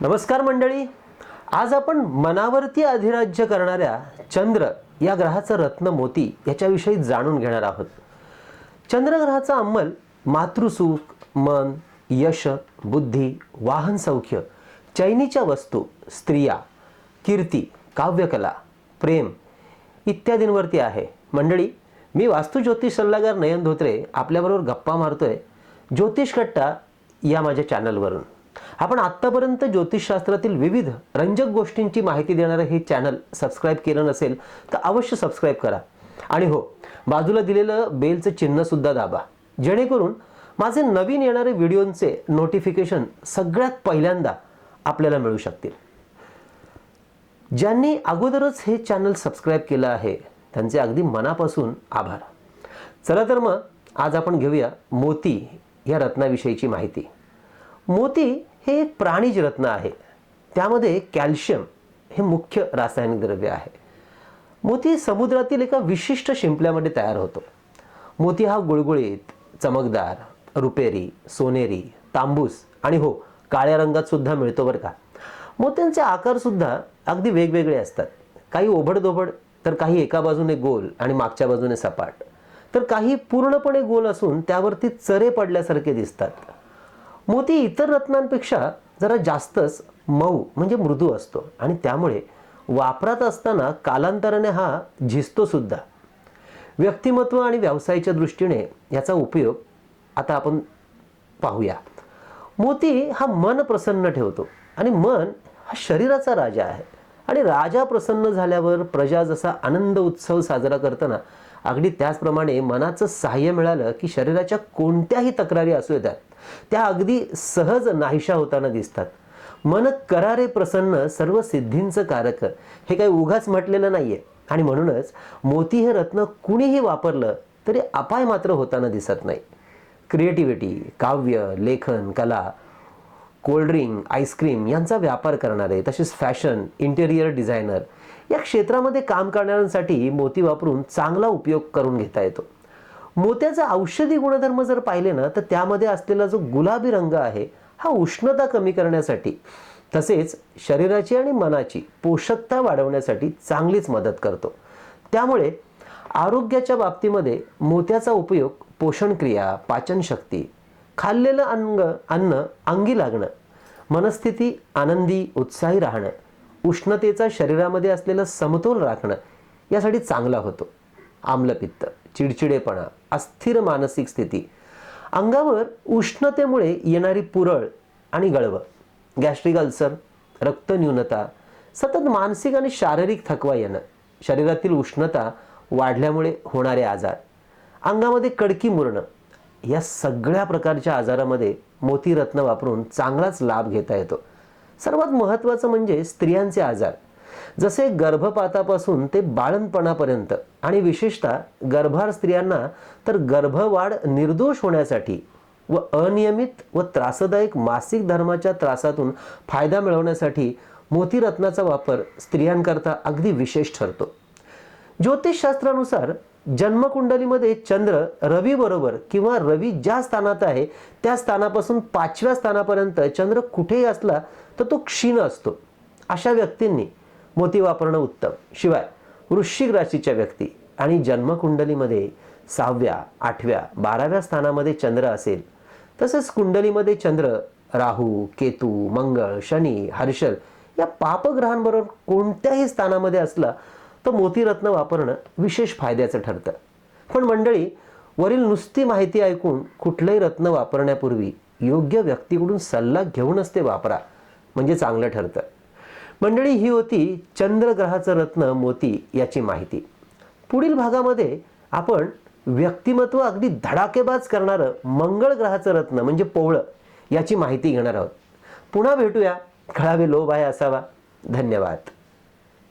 नमस्कार मंडळी. आज आपण मनावरती अधिराज्य करणाऱ्या चंद्र या ग्रहाचं रत्न मोती याच्याविषयी जाणून घेणार आहोत. चंद्रग्रहाचा अंमल मातृसुख मन यश बुद्धी वाहन सौख्य चैनीच्या वस्तू स्त्रिया कीर्ती काव्यकला प्रेम इत्यादींवरती आहे. मंडळी मी वास्तू ज्योतिष सल्लागार नयन धोत्रे आपल्याबरोबर गप्पा मारतोय. ज्योतिष कट्टा या माझ्या चॅनलवरून आपण आत्तापर्यंत ज्योतिषशास्त्रातील विविध रंजक गोष्टींची माहिती देणारं हे चॅनल सबस्क्राईब केलं नसेल तर अवश्य सबस्क्राईब करा. आणि हो बाजूला दिलेलं बेलचं चिन्हसुद्धा दाबा. जेणेकरून माझे नवीन येणारे व्हिडिओंचे नोटिफिकेशन सगळ्यात पहिल्यांदा आपल्याला मिळू शकतील. ज्यांनी अगोदरच हे चॅनल सबस्क्राईब केलं आहे त्यांचे अगदी मनापासून आभार. चला तर मग आज आपण घेऊया मोती या रत्नाविषयीची माहिती. मोती हे एक प्राणीज रत्न आहे. त्यामध्ये कॅल्शियम हे मुख्य रासायनिक द्रव्य आहे. मोती समुद्रातील एका विशिष्ट शिंपल्यामध्ये तयार होतो. मोती हा गुळगुळीत चमकदार रुपेरी सोनेरी तांबूस आणि हो काळ्या रंगात सुद्धा मिळतो बरं का. मोत्यांचे आकार सुद्धा अगदी वेगवेगळे असतात. काही ओबडधोबड तर काही एका बाजूने गोल आणि मागच्या बाजूने सपाट. तर काही पूर्णपणे गोल असून त्यावरती चरे पडल्यासारखे दिसतात. मोती इतर रत्नांपेक्षा जरा जास्तच मऊ म्हणजे मृदू असतो. आणि त्यामुळे वापरात असताना कालांतराने हा झिजतो सुद्धा. व्यक्तिमत्व आणि व्यवसायाच्या दृष्टीने याचा उपयोग आता आपण पाहूया. मोती हा मन प्रसन्न ठेवतो. आणि मन हा शरीराचा राजा आहे. आणि राजा प्रसन्न झाल्यावर प्रजा जसा आनंद उत्सव साजरा करताना अगदी त्याचप्रमाणे मनाचं सहाय्य मिळालं की शरीराच्या कोणत्याही तक्रारी असू येतात. त्या अगदी सहज नाहीशा होताना दिसतात. मन करारे प्रसन्न सर्व सिद्धींचं कारक. हे काही उगाच म्हटलेलं नाहीये. आणि म्हणूनच मोती हे रत्न कुणीही वापरलं तरी अपाय मात्र होताना दिसत नाही. क्रिएटिव्हिटी काव्य लेखन कला कोल्ड्रिंक आईस्क्रीम यांचा व्यापार करणारे तसेच फॅशन इंटेरियर डिझायनर या क्षेत्रामध्ये काम करणाऱ्यांसाठी मोती वापरून चांगला उपयोग करून घेता येतो. मोत्याचा औषधी गुणधर्म जर पाहिले ना तर त्यामध्ये असलेला जो गुलाबी रंग आहे हा उष्णता कमी करण्यासाठी तसेच शरीराची आणि मनाची पोषकता वाढवण्यासाठी चांगलीच मदत करतो. त्यामुळे आरोग्याच्या बाबतीमध्ये मोत्याचा उपयोग पोषणक्रिया पाचनशक्ती खाल्लेलं अंग अन्न अंगी लागणं मनस्थिती आनंदी उत्साही राहणं उष्णतेचा शरीरामध्ये असलेलं समतोल राखणं यासाठी चांगला होतो. आम्लपित्त. चिडचिडेपणा अस्थिर मानसिक स्थिती. अंगावर उष्णतेमुळे येणारी पुरळ आणि गळवं गॅस्ट्रिक अल्सर रक्तन्यूनता सतत मानसिक आणि शारीरिक थकवा येणं शरीरातील उष्णता वाढल्यामुळे होणारे आजार अंगामध्ये कडकी मुरणं या सगळ्या प्रकारच्या आजारामध्ये मोती रत्न वापरून चांगलाच लाभ घेता येतो. सर्वात महत्त्वाचं म्हणजे स्त्रियांचे आजार. जसे गर्भपातापासून ते बाळणपणापर्यंत आणि विशेषतः गर्भार स्त्रियांना तर गर्भवाढ निर्दोष होण्यासाठी व अनियमित व त्रासदायक मासिक धर्माच्या त्रासातून फायदा मिळवण्यासाठी मोतीरत्नाचा वापर स्त्रियांकरता अगदी विशेष ठरतो. ज्योतिषशास्त्रानुसार जन्मकुंडलीमध्ये चंद्र रवी बरोबर किंवा रवी ज्या स्थानात आहे त्या स्थानापासून पाचव्या स्थानापर्यंत चंद्र कुठेही असला तर तो क्षीण असतो. अशा व्यक्तींनी मोती वापरणं उत्तम. शिवाय वृश्चिक राशीच्या व्यक्ती आणि जन्मकुंडलीमध्ये सहाव्या आठव्या बाराव्या स्थानामध्ये चंद्र असेल तसंच कुंडलीमध्ये चंद्र राहू केतू मंगळ शनी हर्षल या पापग्रहांबरोबर कोणत्याही स्थानामध्ये असला तर मोतीरत्न वापरणं विशेष फायद्याचं ठरतं. पण मंडळी वरील नुसती माहिती ऐकून कुठलंही रत्न वापरण्यापूर्वी योग्य व्यक्तीकडून सल्ला घेऊनच ते वापरा. म्हणजे चांगलं ठरतं. मंडळी ही होती चंद्रग्रहाचं रत्न मोती याची माहिती. पुढील भागामध्ये आपण व्यक्तिमत्व अगदी धडाकेबाज करणारं मंगळ ग्रहाचं रत्न म्हणजे पोवळं याची माहिती घेणार आहोत. पुन्हा भेटूया. खळावे लोभ आहे असावा. धन्यवाद.